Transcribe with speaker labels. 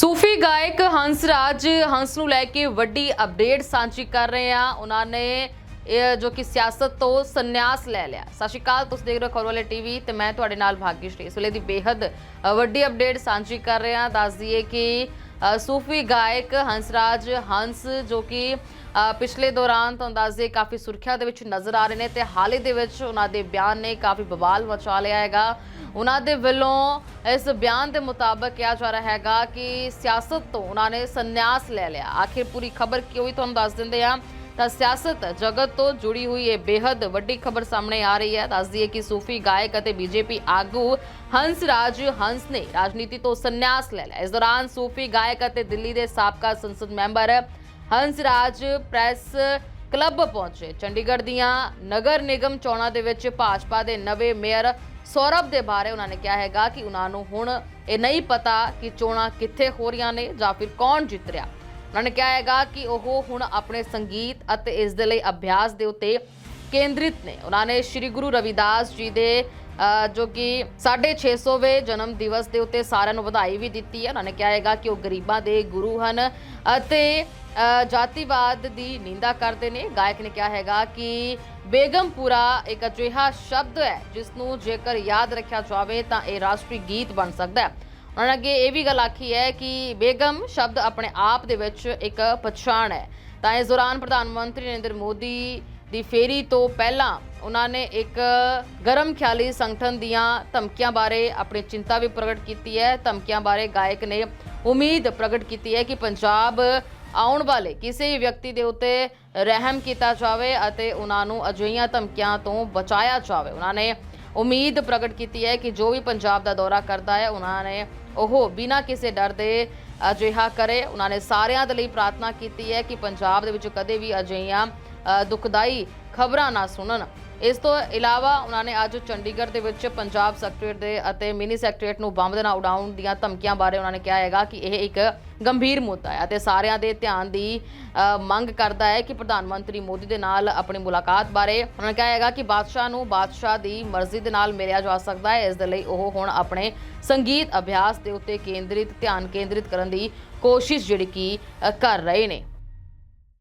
Speaker 1: ਸੂਫੀ ਗਾਇਕ ਹੰਸਰਾਜ ਹੰਸ ਨੂੰ ਲੈ ਕੇ ਵੱਡੀ ਅਪਡੇਟ ਸਾਂਝੀ ਕਰ ਰਹੇ ਆ। ਉਹਨਾਂ ਨੇ ਇਹ ਜੋ ਕਿ ਸਿਆਸਤ ਤੋਂ ਸੰਨਿਆਸ ਲੈ ਲਿਆ। ਸਤਿ ਸ਼੍ਰੀ ਅਕਾਲ, ਤੁਸੀਂ ਦੇਖ ਰਹੇ ਹੋ ਖਬਰ ਵਾਲੇ ਟੀਵੀ ਤੇ ਮੈਂ ਤੁਹਾਡੇ ਨਾਲ ਭਾਗਿਸ਼ਰੀ ਇਸ ਵੇਲੇ ਦੀ ਬੇहद ਵੱਡੀ ਅਪਡੇਟ ਸਾਂਝੀ ਕਰ ਰਹੇ ਆ। ਦੱਸ ਦਈਏ ਕਿ ਸੂਫੀ ਗਾਇਕ ਹੰਸਰਾਜ ਹੰਸ ਜੋ ਕਿ ਪਿਛਲੇ ਦੌਰਾਨ ਤੁਹਾਨੂੰ ਦੱਸਦੇ ਕਾਫੀ ਸੁਰੱਖਿਆ ਦੇ ਵਿੱਚ ਨਜ਼ਰ ਆ ਰਹੇ ਨੇ ਤੇ ਹਾਲ ਹੀ ਦੇ ਵਿੱਚ ਉਹਨਾਂ ਦੇ ਬਿਆਨ ਨੇ ਕਾਫੀ ਬਵਾਲ ਮਚਾ ਲਿਆ ਹੈਗਾ। ਉਹਨਾਂ ਦੇ ਵੱਲੋਂ ਇਸ ਬਿਆਨ ਦੇ ਮੁਤਾਬਕ ਕਿਹਾ ਜਾ ਰਿਹਾ ਹੈਗਾ ਕਿ ਸਿਆਸਤ ਤੋਂ ਉਹਨਾਂ ਨੇ ਸੰਨਿਆਸ ਲੈ ਲਿਆ। ਆਖਿਰ ਪੂਰੀ ਖਬਰ ਕਿਉਂ ਹੀ ਤੁਹਾਨੂੰ ਦੱਸ ਦਿੰਦੇ ਆ? ਤਾਂ ਸਿਆਸਤ ਜਗਤ ਤੋਂ ਜੁੜੀ ਹੋਈ ਇਹ ਬੇहद ਵੱਡੀ ਖਬਰ ਸਾਹਮਣੇ ਆ ਰਹੀ ਹੈ। ਦੱਸਦੀ ਹੈ ਕਿ ਸੂਫੀ ਗਾਇਕ ਅਤੇ ਬੀਜੇਪੀ ਆਗੂ ਹੰਸ ਰਾਜ ਹੰਸ ਨੇ ਰਾਜਨੀਤੀ ਤੋਂ ਸੰਨਿਆਸ ਲੈ ਲਿਆ। ਇਸ ਦੌਰਾਨ ਸੂਫੀ ਗਾਇਕ ਅਤੇ ਦਿੱਲੀ ਦੇ ਸਾਬਕਾ ਸੰਸਦ member Hans Raj press club ਪਹੁੰਚੇ। ਚੰਡੀਗੜ੍ਹ ਦੀਆਂ ਨਗਰ ਨਿਗਮ ਚੋਣਾਂ ਦੇ ਵਿੱਚ ਭਾਜਪਾ ਦੇ ਨਵੇਂ ਮੇਅਰ ਸੌਰਭ ਦੇ ਬਾਰੇ ਉਹਨਾਂ ਨੇ ਕਿਹਾ ਹੈਗਾ ਕਿ ਉਹਨਾਂ ਨੂੰ ਹੁਣ ਇਹ ਨਹੀਂ ਪਤਾ ਕਿ ਚੋਣਾਂ ਕਿੱਥੇ ਹੋ ਰਹੀਆਂ ਨੇ ਜਾਂ ਫਿਰ ਕੌਣ ਜਿੱਤ ਰਿਹਾ। ਉਹਨਾਂ ਨੇ ਕਿਹਾ ਹੈਗਾ ਕਿ ਉਹ ਹੁਣ ਆਪਣੇ ਸੰਗੀਤ ਅਤੇ ਇਸ ਦੇ ਲਈ ਅਭਿਆਸ ਦੇ ਉੱਤੇ ਕੇਂਦਰਿਤ ਨੇ। ਉਹਨਾਂ ਨੇ ਸ੍ਰੀ ਗੁਰੂ ਰਵਿਦਾਸ ਜੀ ਦੇ ਜੋ ਕਿ 650ਵੇਂ ਜਨਮ ਦਿਵਸ ਦੇ ਉੱਤੇ ਸਾਰਿਆਂ ਨੂੰ ਵਧਾਈ ਵੀ ਦਿੱਤੀ ਹੈ। ਉਹਨਾਂ ਨੇ ਕਿਹਾ ਹੈਗਾ ਕਿ ਉਹ ਗਰੀਬਾਂ ਦੇ ਗੁਰੂ ਹਨ ਅਤੇ ਜਾਤੀਵਾਦ ਦੀ ਨਿੰਦਾ ਕਰਦੇ ਨੇ। ਗਾਇਕ ਨੇ ਕਿਹਾ ਹੈਗਾ ਕਿ ਬੇਗਮਪੁਰਾ ਇੱਕ ਅਜਿਹਾ ਸ਼ਬਦ ਹੈ ਜਿਸ ਨੂੰ ਜੇਕਰ ਯਾਦ ਰੱਖਿਆ ਜਾਵੇ ਤਾਂ ਇਹ ਰਾਸ਼ਟਰੀ ਗੀਤ ਬਣ ਸਕਦਾ ਹੈ। ਉਹਨਾਂ ਨੇ ਅੱਗੇ ਇਹ ਵੀ ਗੱਲ ਆਖੀ ਹੈ ਕਿ ਬੇਗਮ ਸ਼ਬਦ ਆਪਣੇ ਆਪ ਦੇ ਵਿੱਚ ਇੱਕ ਪਛਾਣ ਹੈ। ਤਾਂ ਇਸ ਦੌਰਾਨ ਪ੍ਰਧਾਨ ਮੰਤਰੀ ਨਰਿੰਦਰ ਮੋਦੀ ਦੀ ਫੇਰੀ ਤੋਂ ਪਹਿਲਾਂ ਉਹਨਾਂ ਨੇ ਇੱਕ ਗਰਮ ਖਿਆਲੀ ਸੰਗਠਨ ਦੀਆਂ ਧਮਕੀਆਂ ਬਾਰੇ ਆਪਣੀ ਚਿੰਤਾ ਵੀ ਪ੍ਰਗਟ ਕੀਤੀ ਹੈ। ਧਮਕੀਆਂ ਬਾਰੇ ਗਾਇਕ ਨੇ ਉਮੀਦ ਪ੍ਰਗਟ ਕੀਤੀ ਹੈ ਕਿ ਪੰਜਾਬ ਆਉਣ ਵਾਲੇ ਕਿਸੇ ਵਿਅਕਤੀ ਦੇ ਉੱਤੇ ਰਹਿਮ ਕੀਤਾ ਜਾਵੇ ਅਤੇ ਉਹਨਾਂ ਨੂੰ ਅਜਿਹੀਆਂ ਧਮਕੀਆਂ ਤੋਂ ਬਚਾਇਆ ਜਾਵੇ। ਉਹਨਾਂ ਨੇ ਉਮੀਦ ਪ੍ਰਗਟ ਕੀਤੀ ਹੈ ਕਿ ਜੋ ਵੀ ਪੰਜਾਬ ਦਾ ਦੌਰਾ ਕਰਦਾ ਹੈ, ਉਹਨਾਂ ਨੇ ਉਹ ਬਿਨਾਂ ਕਿਸੇ ਡਰ ਦੇ ਅਜਿਹਾ ਕਰੇ। ਉਹਨਾਂ ਨੇ ਸਾਰਿਆਂ ਦੇ ਲਈ ਪ੍ਰਾਰਥਨਾ ਕੀਤੀ ਹੈ ਕਿ ਪੰਜਾਬ ਦੇ ਵਿੱਚ ਕਦੇ ਵੀ ਅਜਿਹੀਆਂ ਦੁਖਦਾਈ ਖਬਰਾਂ ਨਾ ਸੁਣਨ। ਇਸ ਤੋਂ ਇਲਾਵਾ ਉਹਨਾਂ ਨੇ ਅੱਜ ਚੰਡੀਗੜ੍ਹ ਦੇ ਵਿੱਚ ਪੰਜਾਬ ਸੈਕਟਰੀਏਟ ਦੇ ਅਤੇ ਮਿਨੀ ਸੈਕਟਰੀਏਟ ਨੂੰ ਬੰਬ ਦੇ ਨਾਲ ਉਡਾਉਣ ਦੀਆਂ ਧਮਕੀਆਂ ਬਾਰੇ ਉਹਨਾਂ ਨੇ ਕਿਹਾ ਹੈਗਾ ਕਿ ਇਹ ਇੱਕ ਗੰਭੀਰ ਮੁੱਦਾ ਹੈ ਅਤੇ ਸਾਰਿਆਂ ਦੇ ਧਿਆਨ ਦੀ ਮੰਗ ਕਰਦਾ ਹੈ ਕਿ ਪ੍ਰਧਾਨ ਮੰਤਰੀ ਮੋਦੀ ਦੇ ਨਾਲ ਆਪਣੀ ਮੁਲਾਕਾਤ ਬਾਰੇ ਉਹਨਾਂ ਨੇ ਕਿਹਾ ਹੈਗਾ ਕਿ ਬਾਦਸ਼ਾਹ ਨੂੰ ਬਾਦਸ਼ਾਹ ਦੀ ਮਰਜ਼ੀ ਦੇ ਨਾਲ ਮਿਲਿਆ ਜਾ ਸਕਦਾ ਹੈ। ਇਸ ਦੇ ਲਈ ਉਹ ਹੁਣ ਆਪਣੇ ਸੰਗੀਤ ਅਭਿਆਸ ਦੇ ਉੱਤੇ ਕੇਂਦਰਿਤ, ਧਿਆਨ ਕੇਂਦਰਿਤ ਕਰਨ ਦੀ ਕੋਸ਼ਿਸ਼ ਜਿਹੜੀ ਕਿ ਕਰ ਰਹੇ ਨੇ।